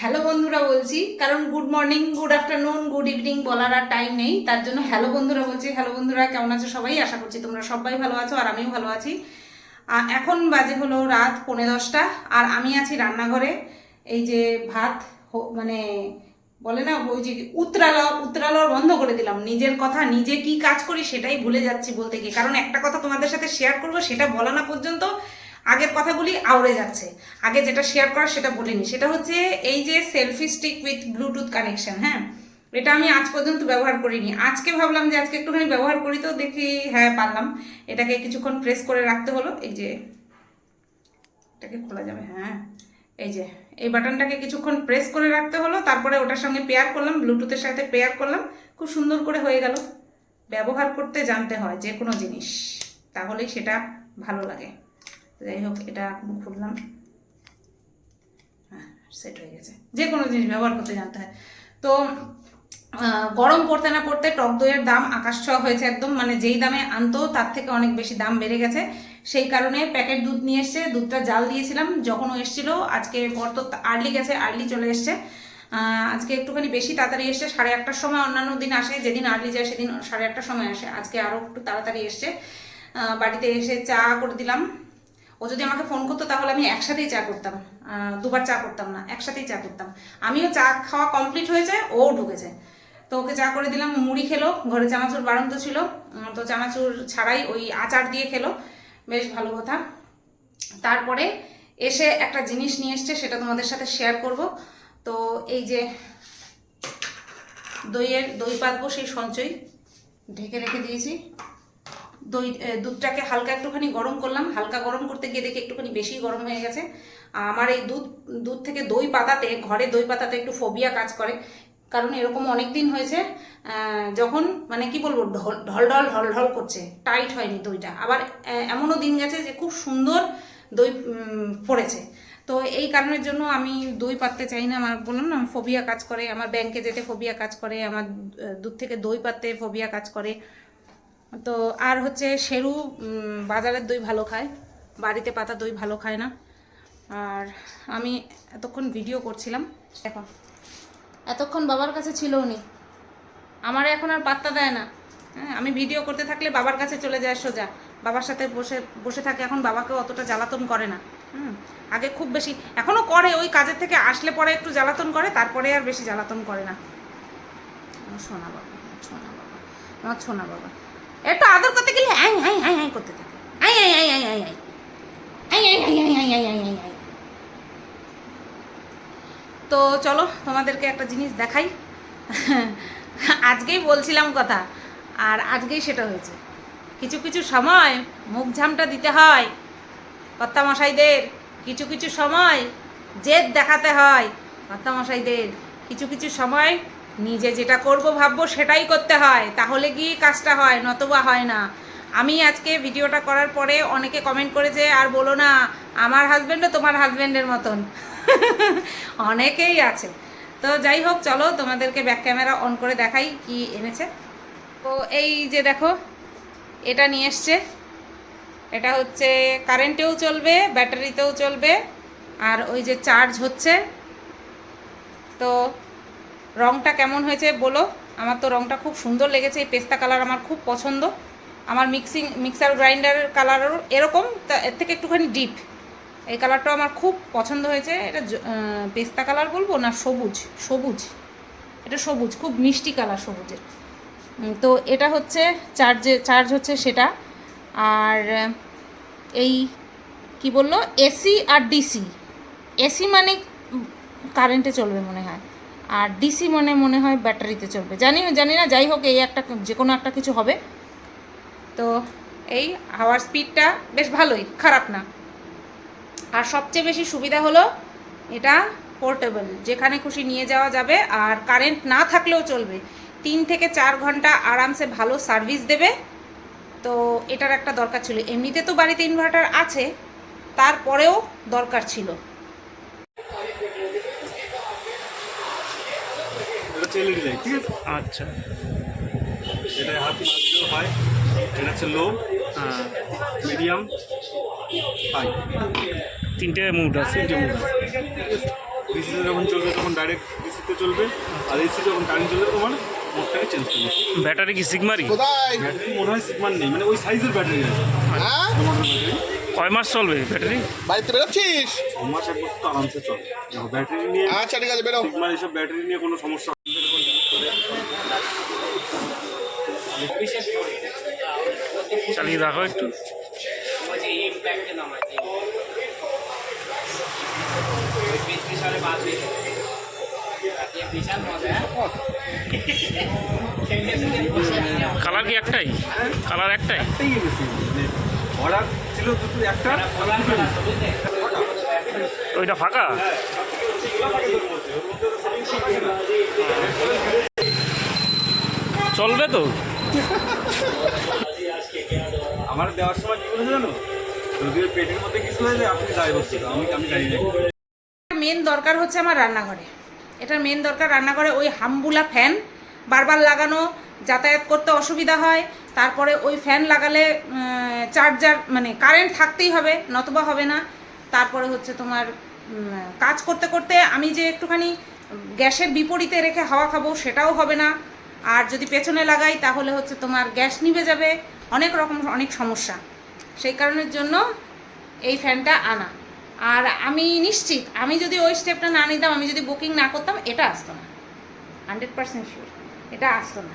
Hello বন্ধুরা বলছি। কারণ good morning good afternoon good evening বলার আর টাইম নেই। তার জন্য হ্যালো বন্ধুরা বলছি। হ্যালো বন্ধুরা, কেমন আছো সবাই? আশা করছি তোমরা সবাই ভালো আছো আর আমিও ভালো আছি। এখন বাজে হলো রাত পৌনে দশটা। আর আমি আছি রান্নাঘরে। এই যে ভাত মানে বলে না, ওই যে উতরালো উতরালো বন্ধ করে দিলাম। নিজের কথা, নিজে কি কাজ করি সেটাই ভুলে যাচ্ছি বলতে গিয়ে। কারণ একটা কথা তোমাদের সাথে শেয়ার করব, সেটা বলা না পর্যন্ত আগের কথাগুলি আউড়ে যাচ্ছে। আগে যেটা শেয়ার করা সেটা বলিনি। সেটা হচ্ছে এই যে selfie stick with Bluetooth connection হ্যাঁ? এটা আমি আজ পর্যন্ত ব্যবহার করিনি। আজকে ভাবলাম যে আজকে একটুখানি ব্যবহার করি তো দেখি হ্যাঁ পারলাম। এটাকে কিছুক্ষণ প্রেস করে রাখতে হলো। এই যে, এটাকে খোলা যাবে হ্যাঁ। এই যে, এই বাটনটাকে কিছুক্ষণ প্রেস করে রাখতে হলো। তারপরে ওটার সঙ্গে পেয়ার করলাম ব্লুটুথের সাথে পেয়ার করলাম। খুব সুন্দর করে হয়ে গেল। ব্যবহার করতে জানতে হয় যে কোনো জিনিস। তাহলেই সেটা ভালো লাগে। যাই হোক, এটা এখন খুললাম। হ্যাঁ সেট হয়ে গেছে। যে কোনো জিনিস ব্যবহার করতে জানতে হয়। তো গরম পড়তে না পড়তে টক দইয়ের দাম আকাশ ছোঁয়া হয়েছে একদম। মানে যেই দামে আনতো, তার থেকে অনেক বেশি দাম বেড়ে গেছে। সেই কারণে প্যাকেট দুধ নিয়ে এসছে দুধটা জাল দিয়েছিলাম। যখন এসেছিল, আজকে বর তো আর্লি গেছে আর্লি চলে এসছে। আজকে একটুখানি বেশি তাড়াতাড়ি এসছে, সাড়ে আটটার সময়। অন্যান্য দিন আসে, যেদিন আর্লি যায় সেদিন সাড়ে আটটার সময় আসে। আজকে আরও একটু তাড়াতাড়ি এসছে। বাড়িতে এসে চা করে দিলাম। ও যদি আমাকে ফোন করতো তাহলে আমি একসাথেই চা করতাম। দুবার চা করতাম না, একসাথেই চা করতাম। আমিও চা খাওয়া কমপ্লিট হয়েছে ও ঢুকেছে তো ওকে চা করে দিলাম, মুড়ি খেলো, ঘরে চানাচুর বাড়ন্ত ছিল। তো চানাচুর ছাড়াই ওই আচার দিয়ে খেলো, বেশ ভালো কথা। তারপরে এসে একটা জিনিস নিয়ে এসছে, সেটা তোমাদের সাথে শেয়ার করব। তো এই যে দইয়ের দই পাতবো, সেই সঞ্চয় ঢেকে রেখে দিয়েছি। দই দুধটাকে হালকা একটুখানি গরম করলাম। হালকা গরম করতে গিয়ে দেখি একটুখানি বেশি গরম হয়ে গেছে। আমার এই দুধ দুধ থেকে দই পাতাতে, ঘরে দই পাতাতে একটু ফোবিয়া কাজ করে। কারণ এরকম অনেক দিন হয়েছে যখন মানে কি বলব, ঢল ঢল ঢল ঢল করছে। টাইট হয়নি দইটা। আবার এমনও দিন গেছে যে খুব সুন্দর দই পড়েছে। তো এই কারণের জন্য আমি দই পাততে চাই না। আমার বললাম না ফোবিয়া কাজ করে। আমার ব্যাংকে যেতে ফোবিয়া কাজ করে। আমার দুধ থেকে দই পাততে ফোবিয়া কাজ করে। তো আর হচ্ছে শেরু বাজারের দই ভালো খায়, বাড়িতে পাতা দই ভালো খায় না। আর আমি এতক্ষণ ভিডিও করছিলাম, এখন। এতক্ষণ বাবার কাছে ছিল উনি। আমার এখন আর পাত্তা দেয় না। হ্যাঁ আমি ভিডিও করতে থাকলে বাবার কাছে চলে যায় সোজা। বাবার সাথে বসে বসে থাকে, এখন বাবাকে অতটা জ্বালাতন করে না। হুম, আগে খুব বেশি এখনও করে, ওই কাজের থেকে আসলে পরে একটু জ্বালাতন করে, তারপরে আর বেশি জ্বালাতন করে না। সোনা বাবা সোনা বাবা, আমার সোনা বাবা। একটু আদর করতে গেলে আই আই আই আই করতে থাকে আই আই আই আই আই আই আই আই আই আই আই আই আই আই আই তো চলো তোমাদেরকে একটা জিনিস দেখাই আজকেই বলছিলাম কথা আর আজকেই সেটা হয়েছে কিছু কিছু সময় মুখ ঝামটা দিতে হয় কর্তামশাইদের কিছু কিছু সময় জেদ দেখাতে হয় কর্তামশাইদের কিছু কিছু সময় নিজে যেটা করব, ভাববো সেটাই করতে হয়। তাহলে গিয়ে কাজটা হয়, নতবা হয় না। আমি আজকে ভিডিওটা করার পরে অনেকে কমেন্ট করেছে আর বলো না, আমার হাজব্যান্ডও তোমার হাজব্যান্ডের মতন। অনেকেই আছে। তো যাই হোক, চলো তোমাদেরকে ব্যাক ক্যামেরা অন করে দেখাই কি এনেছে। তো এই যে দেখো, এটা নিয়ে এসছে। এটা হচ্ছে কারেন্টেও চলবে ব্যাটারিতেও চলবে, আর ওই যে চার্জ হচ্ছে। তো রংটা কেমন হয়েছে বলো? আমার তো রংটা খুব সুন্দর লেগেছে, এই পেস্তা কালার আমার খুব পছন্দ। আমার মিক্সিং মিক্সার গ্রাইন্ডারের কালারও এরকম, তা এর থেকে একটুখানি ডিপ এই কালারটাও আমার খুব পছন্দ হয়েছে। এটা পেস্তা কালার বলব না সবুজ? সবুজ। এটা সবুজ, খুব মিষ্টি কালার সবুজের। তো এটা হচ্ছে চার্জে চার্জ হচ্ছে সেটা। আর এই কি বলল? এসি আর ডিসি। এসি মানে কারেন্টে চলবে মনে হয়। আর ডিসি মানে মনে হয় ব্যাটারিতে চলবে। জানি জানি না, যাই হোক, এই একটা, যে কোনো একটা কিছু হবে। তো এই হাওয়ার স্পিডটা বেশ ভালোই, খারাপ না। আর সবচেয়ে বেশি সুবিধা হলো এটা পোর্টেবল, যেখানে খুশি নিয়ে যাওয়া যাবে আর কারেন্ট না থাকলেও চলবে। তিন থেকে চার ঘণ্টা আরামসে ভালো সার্ভিস দেবে। তো এটার একটা দরকার ছিল। এমনিতে তো বাড়িতে ইনভার্টার আছে, তারপরেও দরকার ছিল। এটা চেলে যায় ঠিক আছে? আচ্ছা। এটা হাতি মাছগুলো হয় এটা হচ্ছে লো হ্যাঁ। মিডিয়াম হাই তিনটে মুড আছে তিনটে মুড আছে। ডিসিতে যখন চলবে তখন ডাইরেক্ট ডিসিতে চলবে আর এসি যখন কারেন্ট চলবে তোমার মোটটাকে চেঞ্জ করবে। ব্যাটারি কি সিগমারি ব্যাটারি মনে হয় সিগমার নেই মানে ওই সাইজের ব্যাটারি আছে। হ্যাঁ? কয় মাস চলবে ব্যাটারি? বাড়িতে বেরোচ্ছিস? ছ মাস এক বছর তো আরামসে চলে। ব্যাটারি নিয়ে আচ্ছা ঠিক আছে বেরো। সিগমার এইসব ব্যাটারি নিয়ে কোনো সমস্যা চালিয়ে রাখো একটু। কালার কি একটাই? কালার একটাই? অর্ডার ছিল একটা ওইটা ফাঁকা? চলবে তো? আমার দেওয়ার সময় কি বলেছে জানো? যদি পেটের মধ্যে কিছু হয়ে যায়, আপনি যাই বসতে আমি আমি জানি না। মেন দরকার হচ্ছে আমার রান্নাঘরে। এটা মেন দরকার রান্নাঘরে ওই হাম্বুলা ফ্যান বারবার লাগানো, যাতায়াত করতে অসুবিধা হয়, তারপরে ওই ফ্যান লাগালে চার্জার মানে কারেন্ট থাকতেই হবে, নতবা হবে না। তারপরে হচ্ছে তোমার কাজ করতে করতে আমি যে একটুখানি গ্যাসের বিপরীতে রেখে হাওয়া খাব সেটাও হবে না। আর যদি পেছনে লাগাই, তাহলে হচ্ছে তোমার গ্যাস নিভে যাবে। অনেক রকম, অনেক সমস্যা। সেই কারণের জন্য এই ফ্যানটা আনা। আর আমি নিশ্চিত, আমি যদি ওই স্টেপটা না নিতাম, আমি যদি বুকিং না করতাম, এটা আসতো না। হান্ড্রেড পার্সেন্ট শিওর এটা আসতো না।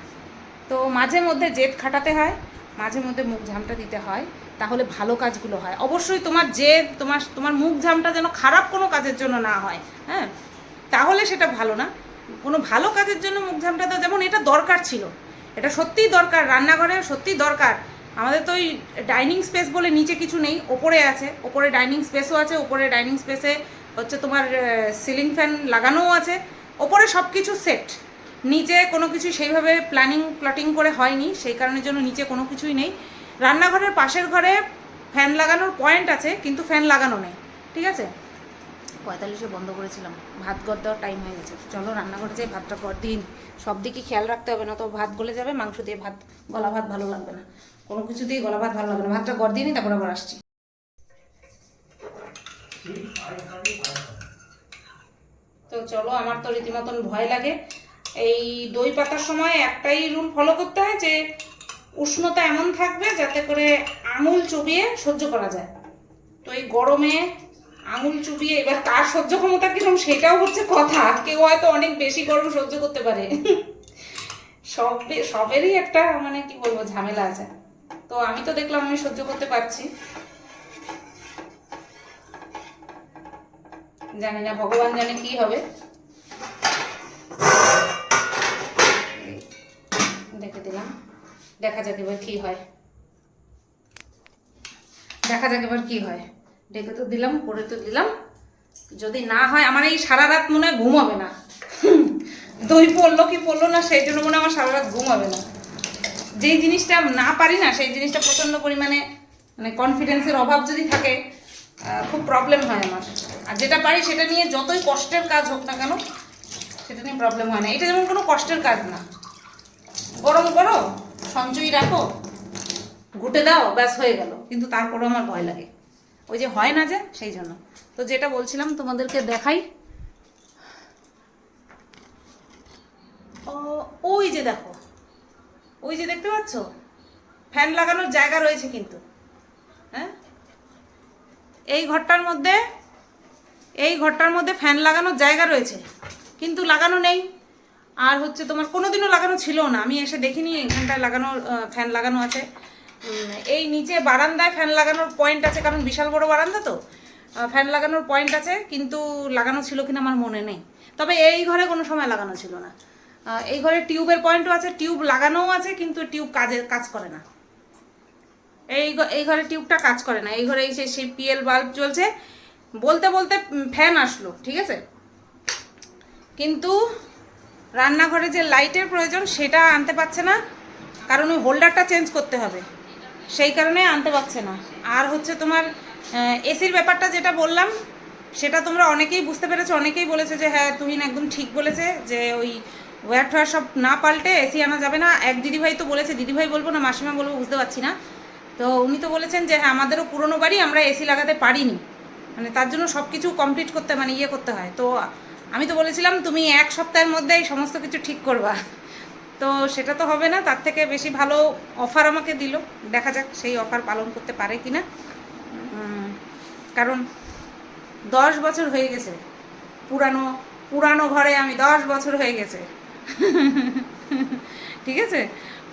তো মাঝে মধ্যে জেদ খাটাতে হয়, মাঝে মধ্যে মুখ ঝামটা দিতে হয়, তাহলে ভালো কাজগুলো হয়। অবশ্যই তোমার জেদ, তোমার তোমার মুখ ঝামটা যেন খারাপ কোনো কাজের জন্য না হয় হ্যাঁ? তাহলে সেটা ভালো না। কোনো ভালো কাজের জন্য মুখ ঝামটা যেমন এটা দরকার ছিল। এটা সত্যিই দরকার, রান্নাঘরে সত্যিই দরকার। আমাদের তো ওই ডাইনিং স্পেস বলে নিচে কিছু নেই, ওপরে আছে। ওপরে ডাইনিং স্পেসও আছে, ওপরে ডাইনিং স্পেসে হচ্ছে তোমার সিলিং ফ্যান লাগানোও আছে। ওপরে সব কিছু সেট। নিচে কোনো কিছু সেইভাবে প্ল্যানিং, প্লটিং করে হয়নি, সেই কারণের জন্য নিচে কোনো কিছুই নেই। রান্নাঘরের পাশের ঘরে ফ্যান লাগানোর পয়েন্ট আছে, কিন্তু ফ্যান লাগানো নেই। ঠিক আছে? পঁয়তাল্লিশে বন্ধ করেছিলাম। ভাত গড় দেওয়ার টাইম হয়ে গেছে। চলো রান্নাঘরে যাই, ভাতটা কর দিন সব দিকে খেয়াল রাখতে হবে না তো ভাত গলে যাবে, মাংস দিয়ে ভাত, গলা ভাত ভালো লাগবে না। কোনো কিছু দিয়ে গলা ভাত ভালো লাগবে না। ভাতটা গড় দিয়ে নি, তারপর আবার আসছি। তো চলো, আমার তো রীতিমতন ভয় লাগে। এই দই পাতার সময় একটাই রুল ফলো করতে হয় যে, উষ্ণতা এমন থাকবে যাতে করে আঙুল চবিয়ে সহ্য করা যায়। তো এই গরমে আঙুল চুবিয়ে এবার কার সহ্য ক্ষমতা কীরকম সেটাও হচ্ছে কথা। কেউ হয়তো অনেক বেশি গরম সহ্য করতে পারে। সব সবেরই একটা মানে কি বলব, ঝামেলা আছে। তো আমি তো দেখলাম আমি সহ্য করতে পারছি। জানি না ভগবান জানে কি হবে। দেখে দিলাম। দেখা যাক এবার কি হয়। দেখা যাক এবার কি হয়। ডেকে তো দিলাম, করে তো দিলাম। যদি না হয়, আমার এই সারা রাত মনে হয় ঘুম হবে না। দই পড়ল কি পড়ল না, সেই জন্য মনে আমার সারা রাত ঘুম হবে না। যেই জিনিসটা না পারি না, সেই জিনিসটা প্রচণ্ড পরিমাণে মানে কনফিডেন্সের অভাব যদি থাকে খুব প্রবলেম হয় আমার। আর যেটা পারি সেটা নিয়ে যতই কষ্টের কাজ হোক না কেন, সেটা নিয়ে প্রবলেম হয় না। এটা যেমন কোনো কষ্টের কাজ না। গরম করো সঞ্চয়ী রাখো, ঘুটে দাও, ব্যাস হয়ে গেল। কিন্তু তারপরেও আমার ভয় লাগে। ওই যে হয় না যে, সেই জন্য। তো যেটা বলছিলাম তোমাদেরকে দেখাই। ওই যে দেখো। ওই যে দেখতে পাচ্ছ? ফ্যান লাগানোর জায়গা রয়েছে কিন্তু। হ্যাঁ? এই ঘরটার মধ্যে, এই ঘরটার মধ্যে ফ্যান লাগানোর জায়গা রয়েছে। কিন্তু লাগানো নেই। আর হচ্ছে তোমার কোনোদিনও লাগানো ছিল না। আমি এসে দেখিনি এখানটায় লাগানো ফ্যান লাগানো আছে। এই নিচে বারান্দায় ফ্যান লাগানোর পয়েন্ট আছে, কারণ বিশাল বড় বারান্দা তো। ফ্যান লাগানোর পয়েন্ট আছে, কিন্তু লাগানো ছিল কিনা আমার মনে নেই। তবে এই ঘরে কোনো সময় লাগানো ছিল না। এই ঘরে টিউবের পয়েন্টও আছে, টিউব লাগানোও আছে, কিন্তু টিউব কাজে, কাজ করে না। এই এই ঘরে টিউবটা কাজ করে না। এই ঘরে এই সেই পিএল বাল্ব চলছে বলতে বলতে ফ্যান আসলো, ঠিক আছে? কিন্তু রান্নাঘরে যে লাইটের প্রয়োজন, সেটা আনতে পারছে না। কারণ ওই হোল্ডারটা চেঞ্জ করতে হবে। সেই কারণে আনতে পারছে না। আর হচ্ছে তোমার এসির ব্যাপারটা যেটা বললাম, সেটা তোমরা অনেকেই বুঝতে পেরেছ, অনেকেই বলেছে যে হ্যাঁ তুহিন একদম ঠিক বলেছে যে ওই ওয়্যার টোয়ার সব না পাল্টে এসি আনা যাবে না। এক দিদিভাই তো বলেছে, দিদিভাই বলব না, মাসিমা বলব, বুঝতে পারছি না। তো উনি তো বলেছেন যে হ্যাঁ আমাদেরও পুরনো বাড়ি, আমরা এসি লাগাতে পারিনি। মানে তার জন্য সব কিছু কমপ্লিট করতে মানে ইয়ে করতে হয়। তো আমি তো বলেছিলাম, তুমি এক সপ্তাহের মধ্যেই সমস্ত কিছু ঠিক করবা। তো সেটা তো হবে না, তার থেকে বেশি ভালো অফার আমাকে দিল। দেখা যাক সেই অফার পালন করতে পারে কি না কারণ দশ বছর হয়ে গেছে। পুরানো পুরানো ঘরে আমি দশ বছর হয়ে গেছে। ঠিক আছে?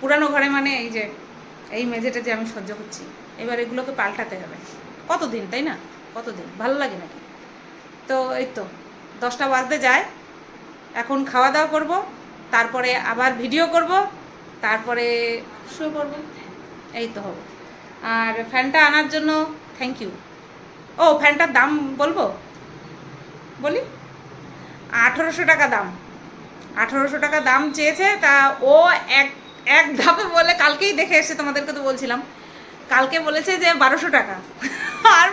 পুরানো ঘরে মানে এই যে, এই মেঝেটা যে আমি সহ্য করছি। এবার এগুলোকে পাল্টাতে হবে। কতদিন, তাই না? কতদিন? ভালো লাগে নাকি? তো এই তো, দশটা বাজতে যায়। এখন খাওয়া দাওয়া করব। তারপরে আবার ভিডিও করব তারপরে শুয়ে পড়ব এই তো হবে। আর ফ্যানটা আনার জন্য থ্যাংক ইউ ও ফ্যানটার দাম বলব? বলি? আঠেরোশো টাকা দাম। আঠেরোশো টাকা দাম চেয়েছে তা ও এক এক ধাপে বলে কালকেই দেখে এসে তোমাদেরকে তো বলছিলাম। কালকে বলেছে যে বারোশো টাকা। আর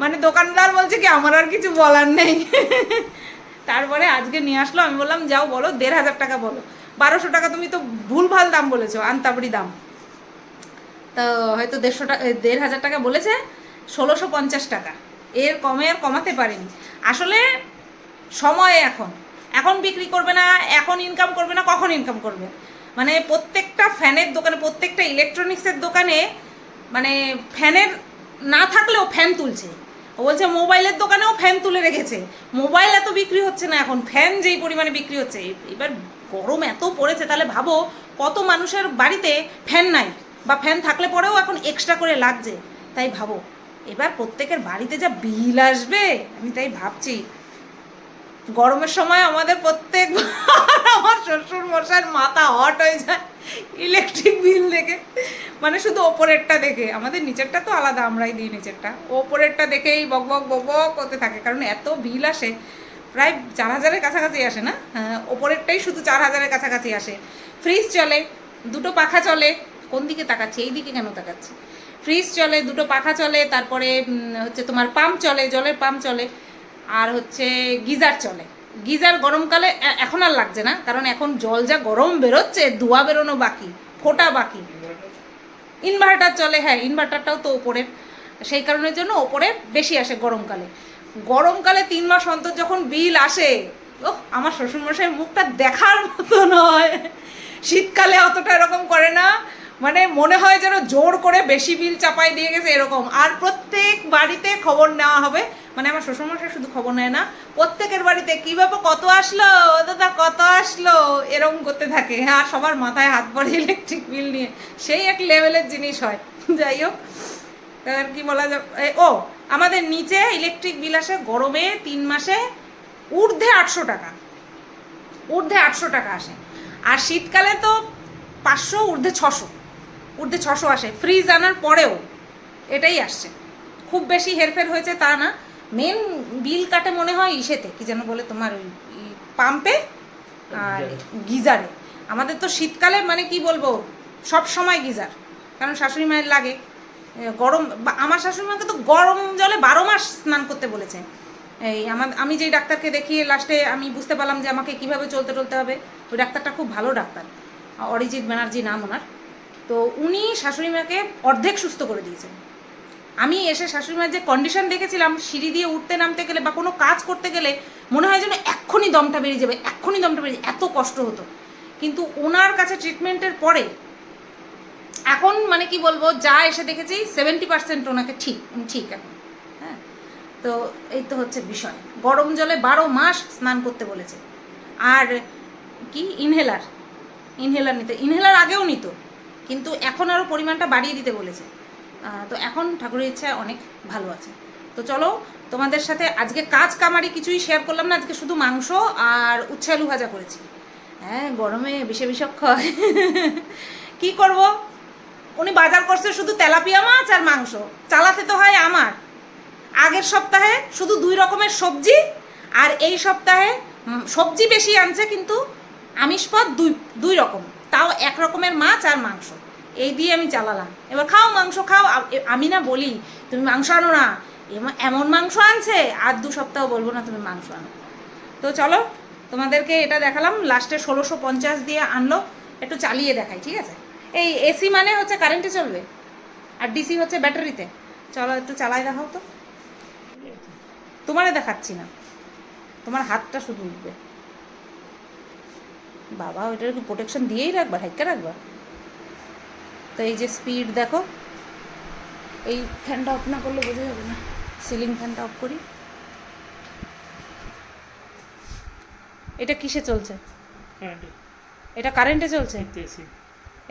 মানে দোকানদার বলছে কি আমার আর কিছু বলার নেই। তারপরে আজকে নিয়ে আসলো, আমি বললাম, যাও বলো, দেড় হাজার টাকা বলো। বারোশো টাকা তুমি তো ভুলভাল দাম বলেছ, আনতাবড়ি দাম। তো হয়তো দেড়শো টাকা দেড় হাজার টাকা বলেছে, ষোলোশো পঞ্চাশ টাকা। এর কমে আর কমাতে পারেনি। আসলে সময় এখন। এখন বিক্রি করবে না, এখন ইনকাম করবে না, কখন ইনকাম করবে? মানে প্রত্যেকটা ফ্যানের দোকানে, প্রত্যেকটা ইলেকট্রনিক্সের দোকানে মানে ফ্যানের না থাকলেও ফ্যান তুলছে। বলছে, মোবাইলের দোকানেও ফ্যান তুলে রেখেছে। মোবাইল এত বিক্রি হচ্ছে না এখন, ফ্যান যেই পরিমাণে বিক্রি হচ্ছে। এবার গরম এত পড়েছে, তাহলে ভাবো কত মানুষের বাড়িতে ফ্যান নাই, বা ফ্যান থাকলে পরেও এখন এক্সট্রা করে লাগছে। তাই ভাবো, এবার প্রত্যেকের বাড়িতে যা বিল আসবে, আমি তাই ভাবছি। গরমের সময় আমাদের প্রত্যেক আমার শ্বশুর মশার মাথা হট হয়ে যায়। ইলেকট্রিক বিল দেখে। মানে শুধু ওপরেরটা দেখে। আমাদের নিচেরটা তো আলাদা আমরাই দিই নিচেরটা। ওপরেরটা দেখেই বক বক বক বক করতে থাকে। কারণ এত বিল আসে প্রায় চার হাজারের কাছাকাছি আসে না? হ্যাঁ, ওপরেরটাই শুধু চার হাজারের কাছাকাছি আসে। ফ্রিজ চলে দুটো পাখা চলে। কোন দিকে তাকাচ্ছে? এই দিকে কেন তাকাচ্ছি? ফ্রিজ চলে দুটো পাখা চলে তারপরে হচ্ছে তোমার পাম্প চলে জলের পাম্প চলে আর হচ্ছে গিজার চলে। গিজার গরমকালে এখন আর লাগছে না, কারণ এখন জল যা গরম বেরোচ্ছে, ধোয়া বেরোনো বাকি, ফোটা বাকি। ইনভার্টার চলে হ্যাঁ ইনভার্টারটাও তো ওপরের সেই কারণের জন্য ওপরে বেশি আসে গরমকালে। গরমকালে তিন মাস অন্তর যখন বিল আসে ও আমার শ্বশুরমশাই মুখটা দেখার মতো নয়। শীতকালে অতটা এরকম করে না। মানে মনে হয় যেন জোর করে বেশি বিল চাপাই দিয়ে গেছে এরকম। আর প্রত্যেক বাড়িতে খবর নেওয়া হবে। মানে আমার শ্বশুরমশাই শুধু খবর নেয় না, প্রত্যেকের বাড়িতে কী ব্যাপার, কত আসলো? দাদা, কত আসলো? এরকম করতে থাকে। হ্যাঁ সবার মাথায় হাত পড়ে ইলেকট্রিক বিল নিয়ে। সেই এক লেভেলের জিনিস হয়। যাই হোক আর কি বলা যাবে? ও, আমাদের নিচে ইলেকট্রিক বিল আসে গরমে তিন মাসে ঊর্ধ্বে আটশো টাকা। ঊর্ধ্বে আটশো টাকা আসে। আর শীতকালে তো পাঁচশো, ঊর্ধ্বে ছশো। ঊর্ধ্বে ছশো আসে। ফ্রিজ আনার পরেও এটাই আসছে। খুব বেশি হেরফের হয়েছে তা না। মেন বিল কাটে মনে হয় ইসেতে কি যেন বলে তোমার ওই পাম্পে আর গিজারে। আমাদের তো শীতকালে মানে কি বলব সব সময় গিজার। কারণ শাশুড়ি মায়ের লাগে। গরম আমার শাশুড়ি মাকে তো গরম জলে বারো মাস স্নান করতে বলেছে। এই আমার আমি যেই ডাক্তারকে দেখিয়ে লাস্টে আমি বুঝতে পারলাম যে আমাকে কীভাবে চলতে টলতে হবে। ওই ডাক্তারটা খুব ভালো ডাক্তার। অরিজিৎ ব্যানার্জি নাম ওনার। তো উনি শাশুড়ি মাকে অর্ধেক সুস্থ করে দিয়েছেন। আমি এসে শাশুড়ি মায়ের যে কন্ডিশন দেখেছিলাম, সিঁড়ি দিয়ে উঠতে নামতে গেলে বা কোনো কাজ করতে গেলে মনে হয় যেন এক্ষুনি দমটা বেরিয়ে যাবে, এক্ষুনি দমটা বেরিয়ে এত কষ্ট হতো। কিন্তু ওনার কাছে ট্রিটমেন্টের পরে এখন মানে কি বলব, যা এসে দেখেছি সেভেন্টি পার্সেন্ট ওনাকে ঠিক ঠিক এখন হ্যাঁ? তো এই তো হচ্ছে বিষয়। গরম জলে বারো মাস স্নান করতে বলেছে। আর কি? ইনহেলার ইনহেলার নিতে ইনহেলার আগেও নিত। কিন্তু এখন আরও পরিমাণটা বাড়িয়ে দিতে বলেছে। তো এখন ঠাকুরের ইচ্ছা অনেক ভালো আছে। তো চলো, তোমাদের সাথে আজকে কাজ কামারি কিছুই শেয়ার করলাম না, আজকে শুধু মাংস আর উচ্ছে আলু ভাজা করেছি। হ্যাঁ গরমে বিষে বিষক্ষয় কি করব? উনি বাজার করছে শুধু তেলাপিয়া মাছ আর মাংস। চালাতে তো হয় আমার। আগের সপ্তাহে শুধু দুই রকমের সবজি আর এই সপ্তাহে সবজি বেশি আনছে কিন্তু আমিষ পদ দুই দুই রকম। তাও এক রকমের মাছ আর মাংস। এই দিয়ে আমি চালালাম এবার খাও মাংস, খাও। আমি না বলি, তুমি মাংস আনো না। এমন মাংস আনছে, আর দু সপ্তাহ বলব না তুমি মাংস আনো। তো চলো, তোমাদেরকে এটা দেখালাম। লাস্টে ষোলোশো পঞ্চাশ দিয়ে আনলো। একটু চালিয়ে দেখাই, ঠিক আছে? এই এসি মানে হচ্ছে কারেন্টে চলবে, আর ডিসি হচ্ছে ব্যাটারিতে। চলো একটু চালাই দেখাও তো। তোমারে দেখাচ্ছি না। তোমার হাতটা শুধু উঠবে। বাবা ওইটার কি প্রোটেকশন দিয়েই রাখবা হাইকা রাখবা? তো এই যে স্পিড দেখো এই ফ্যানটা অফ না করলে বোঝা যাবে না। সিলিং ফ্যানটা অফ করি। এটা কিসে চলছে? এটা কারেন্টে চলছে?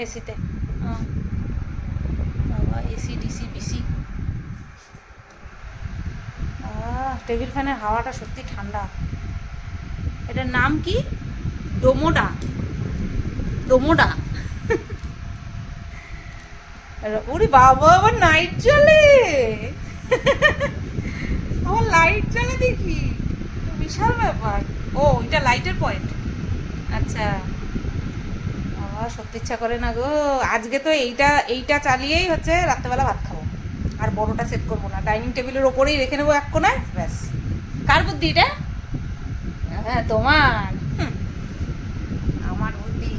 এসিতে বাবা এসি ডিসি বিসি। টেবিল ফ্যানের হাওয়াটা সত্যি ঠান্ডা। এটার নাম কি? ডোমোডা। ডোমোডা। ওরে বাবা আবার নাইট জ্বলে আমার লাইট জ্বলে দেখি। বিশাল ব্যাপার। ও, এটা লাইটের পয়েন্ট আচ্ছা। বাবা, সত্যি ইচ্ছা করে না গো। আজকে তো এইটা এইটা চালিয়েই হচ্ছে রাত্রেবেলা ভাত খাব। আর বড়টা সেট করব না। ডাইনিং টেবিলের ওপরেই রেখে নেব এক কোনায়, ব্যাস। কার বুদ্ধি এটা? হ্যাঁ তোমার হুম, আমার বুদ্ধি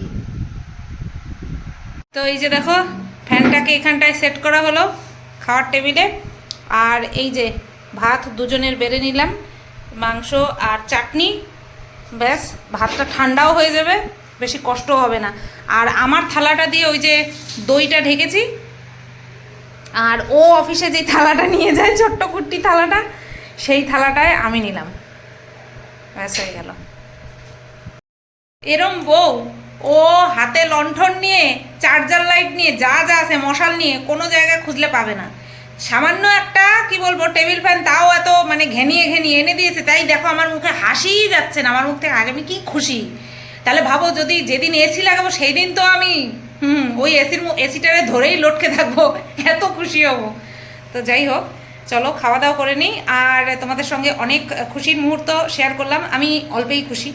তো এই যে দেখো, ফ্যানটাকে এখানটায় সেট করা হলো খাওয়ার টেবিলে। আর এই যে ভাত দুজনের বেড়ে নিলাম, মাংস আর চাটনি। ব্যাস, ভাতটা ঠান্ডাও হয়ে যাবে, বেশি কষ্ট হবে না। আর আমার থালাটা দিয়ে ওই যে দইটা ঢেকেছি। আর ও অফিসে যেই থালাটা নিয়ে যায়, ছোট্ট কুট্টি থালাটা, সেই থালাটায় আমি নিলাম। ব্যাস, হয়ে গেল। এরম বউ ও, হাতে লণ্ঠন নিয়ে চার্জার লাইট নিয়ে, যা যা আছে, মশাল নিয়ে, কোনো জায়গায় খুঁজলে পাবে না। সামান্য একটা, কি বলব টেবিল ফ্যান তাও এত মানে ঘেনিয়ে ঘেনিয়ে এনে দিয়েছে। তাই দেখো আমার মুখে হাসিই যাচ্ছে না, আমার মুখ থেকে আগে আমি কি খুশি। তাহলে ভাবো, যদি যেদিন এসি লাগাবো সেই দিন তো আমি, হুম, ওই এসির এসিটারে ধরেই লটকে থাকব, এত খুশি হব। তো যাই হোক, চলো, খাওয়া দাওয়া করে নিই। আর তোমাদের সঙ্গে অনেক খুশির মুহূর্ত শেয়ার করলাম, আমি অল্পেই খুশি।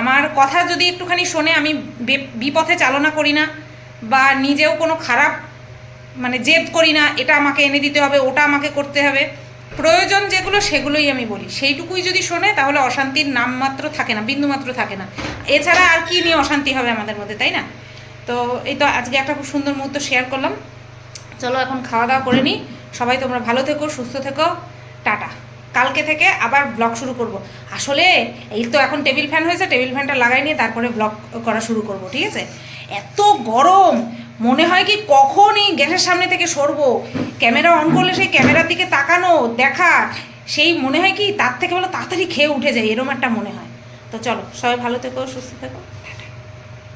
আমার কথা যদি একটুখানি শোনে, আমি বিপথে চালনা করি না বা নিজেও কোনো খারাপ মানে জেদ করি না, এটা আমাকে এনে দিতে হবে, ওটা আমাকে করতে হবে, প্রয়োজন যেগুলো সেগুলোই আমি বলি। সেইটুকুই যদি শোনে, তাহলে অশান্তির নামমাত্র থাকে না বিন্দুমাত্র থাকে না। এছাড়া আর কি নিয়ে অশান্তি হবে আমাদের মধ্যে, তাই না? তো এই তো আজকে একটা খুব সুন্দর মুহূর্ত শেয়ার করলাম। চলো এখন খাওয়া দাওয়া করে নিই। সবাই তোমরা ভালো থেকো, সুস্থ থেকো। টাটা। কালকে থেকে আবার ব্লগ শুরু করব। আসলে এই তো এখন টেবিল ফ্যান হয়েছে টেবিল ফ্যানটা লাগাই নিয়ে তারপরে ব্লগ করা শুরু করব, ঠিক আছে? এত গরম! মনে হয় কি কখনই গ্যাসের সামনে থেকে সরবো। ক্যামেরা অন করলে সেই ক্যামেরার দিকে তাকানো, দেখা, সেই মনে হয় কি তার থেকে বলো তাড়াতাড়ি খেয়ে উঠে যায় এরম একটা মনে হয়। তো চলো, সবাই ভালো থেকো, সুস্থ থেকো।